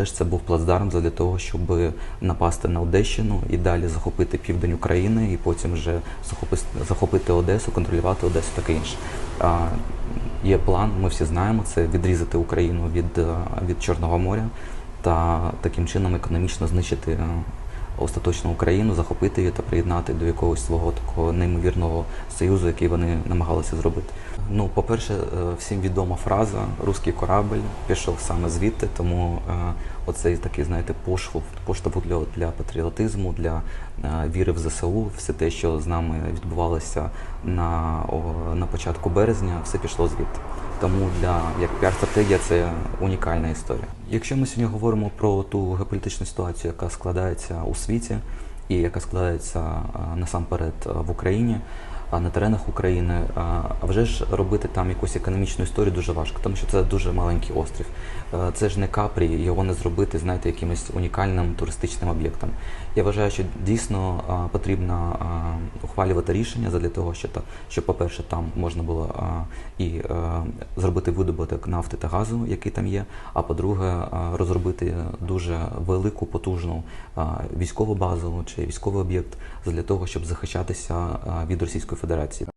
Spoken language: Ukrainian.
вже ж це був плацдарм для того, щоб напасти на Одещину і далі захопити південь України, і потім вже захопити, Одесу, контролювати Одесу, таке інше. Є план, ми всі знаємо, це відрізати Україну від, від Чорного моря та таким чином економічно знищити е, остаточно Україну, захопити її та приєднати до якогось свого такого неймовірного союзу, який вони намагалися зробити. Ну, по-перше, е, всім відома фраза Руський корабль пішов саме звідти, тому е, оцей такий, знаєте, поштовх, поштовх для, для патріотизму, для е, віри в ЗСУ, все те, що з нами відбувалося на, на початку березня, все пішло звідти. Тому для як піар-стратегія це унікальна історія. Якщо ми сьогодні говоримо про ту геополітичну ситуацію, яка складається у світі і яка складається а, насамперед а, в Україні, на теренах України, а вже ж робити там якусь економічну історію дуже важко, тому що це дуже маленький острів. Це ж не Капрі, його не зробити, знаєте, якимось унікальним туристичним об'єктом. Я вважаю, що дійсно потрібно ухвалювати рішення для того, що щоб, по-перше, там можна було і зробити видобуток нафти та газу, який там є. А по-друге, розробити дуже велику потужну військову базу чи військовий об'єкт для того, щоб захищатися від Російської Федерації.